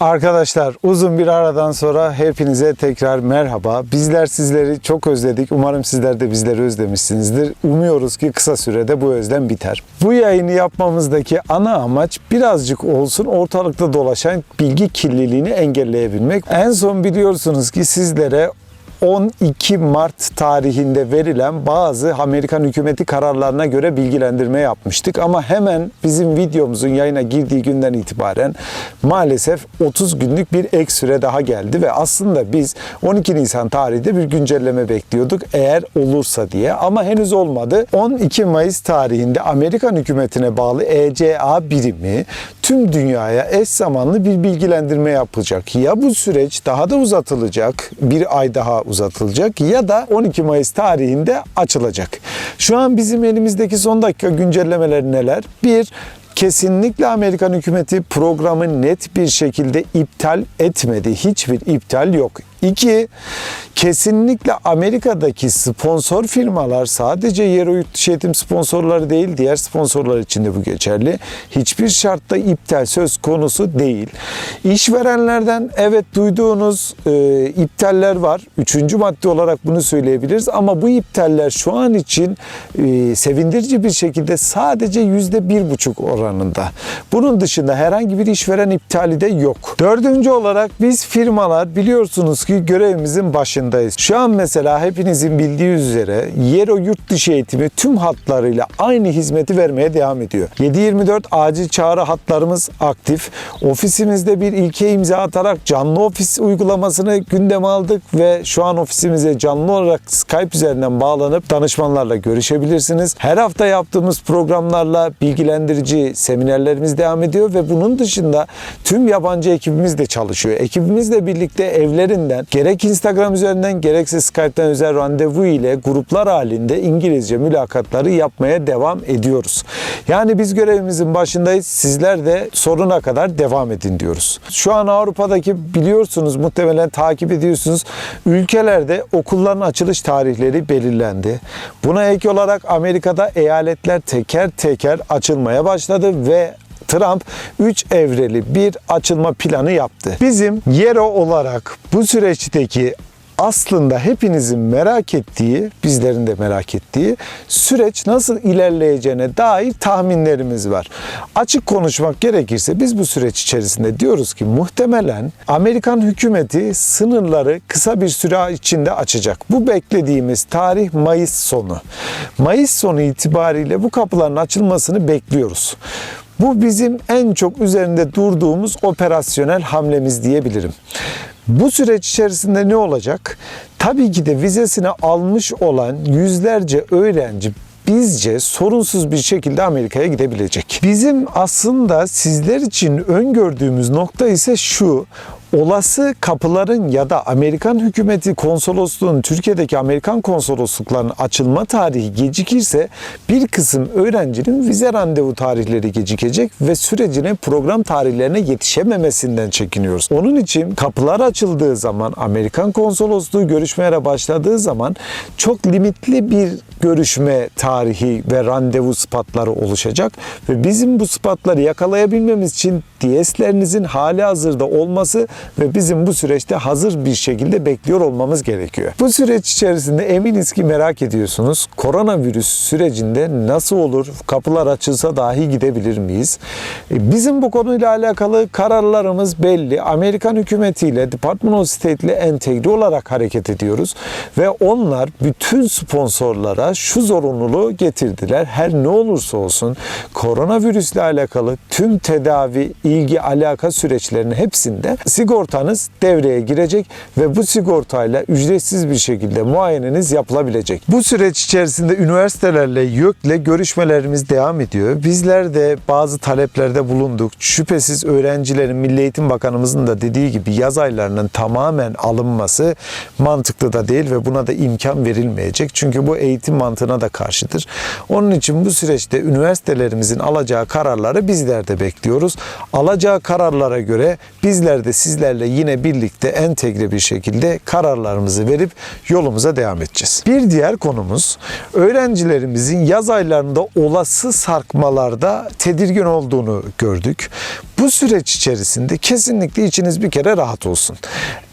Arkadaşlar uzun bir aradan sonra hepinize tekrar merhaba. Bizler sizleri çok özledik. Umarım sizler de bizleri özlemişsinizdir. Umuyoruz ki kısa sürede bu özlem biter. Bu yayını yapmamızdaki ana amaç birazcık olsun ortalıkta dolaşan bilgi kirliliğini engelleyebilmek. En son biliyorsunuz ki sizlere 12 Mart tarihinde verilen bazı Amerikan hükümeti kararlarına göre bilgilendirme yapmıştık. Ama hemen bizim videomuzun yayına girdiği günden itibaren maalesef 30 günlük bir ek süre daha geldi ve aslında biz 12 Nisan tarihinde bir güncelleme bekliyorduk eğer olursa diye ama henüz olmadı. 12 Mayıs tarihinde Amerikan hükümetine bağlı ECA birimi tüm dünyaya eş zamanlı bir bilgilendirme yapacak. Ya bu süreç daha da uzatılacak, bir ay daha uzatılacak ya da 12 Mayıs tarihinde açılacak. Şu an bizim elimizdeki son dakika güncellemeler neler? Bir, Kesinlikle Amerikan hükümeti programı net bir şekilde iptal etmedi. Hiçbir iptal yok. İki, kesinlikle Amerika'daki sponsor firmalar sadece yer yurt dışı eğitim sponsorları değil, diğer sponsorlar için de bu geçerli. Hiçbir şartta iptal söz konusu değil. İşverenlerden evet duyduğunuz e, iptaller var. Üçüncü madde olarak bunu söyleyebiliriz ama bu iptaller şu an için e, sevindirici bir şekilde sadece yüzde bir buçuk oranında. Bunun dışında herhangi bir işveren iptali de yok. Dördüncü olarak biz firmalar biliyorsunuz ki görevimizin başındayız. Şu an mesela hepinizin bildiği üzere Yero yurt dışı eğitimi tüm hatlarıyla aynı hizmeti vermeye devam ediyor. 7-24 acil çağrı hatlarımız aktif. Ofisimizde bir ilke imza atarak canlı ofis uygulamasını gündeme aldık ve şu an ofisimize canlı olarak Skype üzerinden bağlanıp danışmanlarla görüşebilirsiniz. Her hafta yaptığımız programlarla bilgilendirici seminerlerimiz devam ediyor ve bunun dışında tüm yabancı ekibimiz de çalışıyor. Ekibimizle birlikte evlerinden gerek Instagram üzerinden gerekse Skype'ten özel randevu ile gruplar halinde İngilizce mülakatları yapmaya devam ediyoruz. Yani biz görevimizin başındayız. Sizler de soruna kadar devam edin diyoruz. Şu an Avrupa'daki biliyorsunuz muhtemelen takip ediyorsunuz. Ülkelerde okulların açılış tarihleri belirlendi. Buna ek olarak Amerika'da eyaletler teker teker açılmaya başladı ve Trump 3 evreli bir açılma planı yaptı. Bizim Yero olarak bu süreçteki aslında hepinizin merak ettiği, bizlerin de merak ettiği süreç nasıl ilerleyeceğine dair tahminlerimiz var. Açık konuşmak gerekirse biz bu süreç içerisinde diyoruz ki muhtemelen Amerikan hükümeti sınırları kısa bir süre içinde açacak. Bu beklediğimiz tarih Mayıs sonu. Mayıs sonu itibariyle bu kapıların açılmasını bekliyoruz. Bu bizim en çok üzerinde durduğumuz operasyonel hamlemiz diyebilirim. Bu süreç içerisinde ne olacak? Tabii ki de vizesini almış olan yüzlerce öğrenci bizce sorunsuz bir şekilde Amerika'ya gidebilecek. Bizim aslında sizler için öngördüğümüz nokta ise şu olası kapıların ya da Amerikan hükümeti konsolosluğunun Türkiye'deki Amerikan konsolosluklarının açılma tarihi gecikirse bir kısım öğrencinin vize randevu tarihleri gecikecek ve sürecine program tarihlerine yetişememesinden çekiniyoruz. Onun için kapılar açıldığı zaman Amerikan konsolosluğu görüşmeye başladığı zaman çok limitli bir görüşme tarihi ve randevu spotları oluşacak ve bizim bu spotları yakalayabilmemiz için DS'lerinizin hali hazırda olması ve bizim bu süreçte hazır bir şekilde bekliyor olmamız gerekiyor. Bu süreç içerisinde eminiz ki merak ediyorsunuz. Koronavirüs sürecinde nasıl olur? Kapılar açılsa dahi gidebilir miyiz? E, Bizim bu konuyla alakalı kararlarımız belli. Amerikan hükümetiyle, Department of State ile entegre olarak hareket ediyoruz ve onlar bütün sponsorlara şu zorunluluğu getirdiler. Her ne olursa olsun koronavirüsle alakalı tüm tedavi, ilgi, alaka süreçlerinin hepsinde sigortanız devreye girecek ve bu sigortayla ücretsiz bir şekilde muayeneniz yapılabilecek. Bu süreç içerisinde üniversitelerle, YÖK'le görüşmelerimiz devam ediyor. Bizler de bazı taleplerde bulunduk. Şüphesiz öğrencilerin Milli Eğitim Bakanımızın da dediği gibi yaz aylarının tamamen alınması mantıklı da değil ve buna da imkan verilmeyecek. Çünkü bu eğitim mantığına da karşıdır. Onun için bu süreçte üniversitelerimizin alacağı kararları bizler de bekliyoruz. Alacağı kararlara göre bizler de sizlerle yine birlikte entegre bir şekilde kararlarımızı verip yolumuza devam edeceğiz. Bir diğer konumuz öğrencilerimizin yaz aylarında olası sarkmalarda tedirgin olduğunu gördük. Bu süreç içerisinde kesinlikle içiniz bir kere rahat olsun.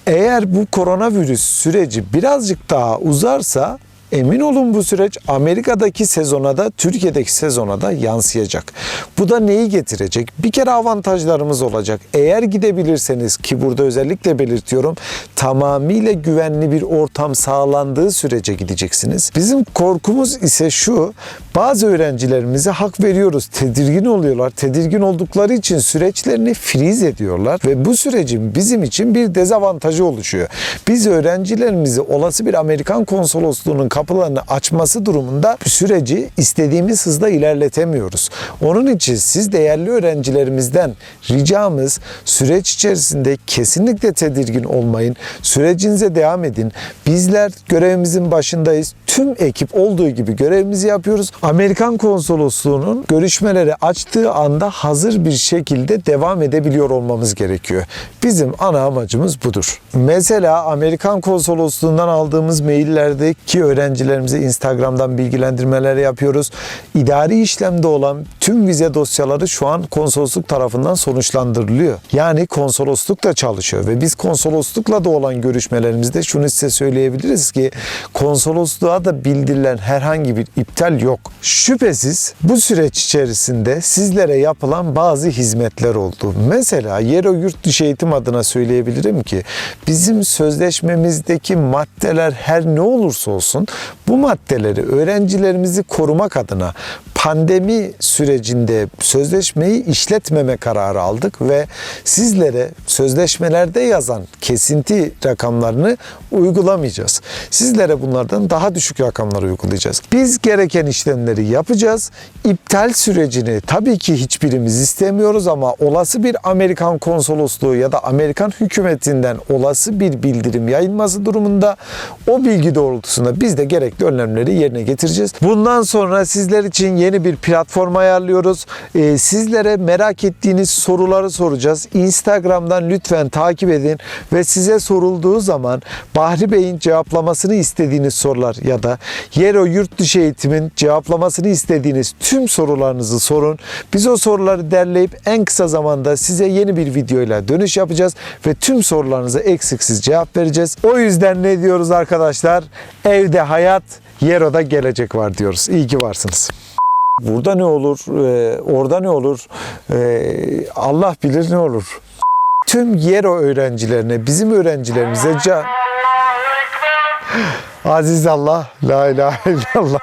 Eğer bu koronavirüs süreci birazcık daha uzarsa Emin olun bu süreç Amerika'daki sezona da Türkiye'deki sezona da yansıyacak. Bu da neyi getirecek? Bir kere avantajlarımız olacak. Eğer gidebilirseniz ki burada özellikle belirtiyorum tamamıyla güvenli bir ortam sağlandığı sürece gideceksiniz. Bizim korkumuz ise şu bazı öğrencilerimize hak veriyoruz. Tedirgin oluyorlar. Tedirgin oldukları için süreçlerini friz ediyorlar ve bu sürecin bizim için bir dezavantajı oluşuyor. Biz öğrencilerimizi olası bir Amerikan konsolosluğunun kapılarını açması durumunda süreci istediğimiz hızda ilerletemiyoruz. Onun için siz değerli öğrencilerimizden ricamız süreç içerisinde kesinlikle tedirgin olmayın. Sürecinize devam edin. Bizler görevimizin başındayız. Tüm ekip olduğu gibi görevimizi yapıyoruz. Amerikan konsolosluğunun görüşmeleri açtığı anda hazır bir şekilde devam edebiliyor olmamız gerekiyor. Bizim ana amacımız budur. Mesela Amerikan konsolosluğundan aldığımız maillerdeki öğrencilerimize Instagram'dan bilgilendirmeler yapıyoruz. İdari işlemde olan tüm vize dosyaları şu an konsolosluk tarafından sonuçlandırılıyor. Yani konsolosluk da çalışıyor ve biz konsoloslukla da olan görüşmelerimizde şunu size söyleyebiliriz ki konsolosluğa da bildirilen herhangi bir iptal yok. Şüphesiz bu süreç içerisinde sizlere yapılan bazı hizmetler oldu. Mesela Yero Yurt Dışı Eğitim adına söyleyebilirim ki bizim sözleşmemizdeki maddeler her ne olursa olsun bu maddeleri öğrencilerimizi korumak adına pandemi sürecinde sözleşmeyi işletmeme kararı aldık ve sizlere sözleşmelerde yazan kesinti rakamlarını uygulamayacağız. Sizlere bunlardan daha düşük rakamlar uygulayacağız. Biz gereken işlemleri yapacağız. İptal sürecini tabii ki hiçbirimiz istemiyoruz ama olası bir Amerikan konsolosluğu ya da Amerikan hükümetinden olası bir bildirim yayılması durumunda o bilgi doğrultusunda biz de gerekli önlemleri yerine getireceğiz. Bundan sonra sizler için yeni bir platform ayarlıyoruz. Ee, sizlere merak ettiğiniz soruları soracağız. Instagram'dan lütfen takip edin ve size sorulduğu zaman Bahri Bey'in cevaplamasını istediğiniz sorular ya da Yero Yurt Dışı Eğitim'in cevaplamasını istediğiniz tüm sorularınızı sorun. Biz o soruları derleyip en kısa zamanda size yeni bir videoyla dönüş yapacağız ve tüm sorularınıza eksiksiz cevap vereceğiz. O yüzden ne diyoruz arkadaşlar? Evde hayat, Yero'da gelecek var diyoruz. İyi ki varsınız. Burada ne olur, e, orada ne olur, e, Allah bilir ne olur. Tüm Yero öğrencilerine, bizim öğrencilerimize can... Aziz Allah, la ilahe illallah.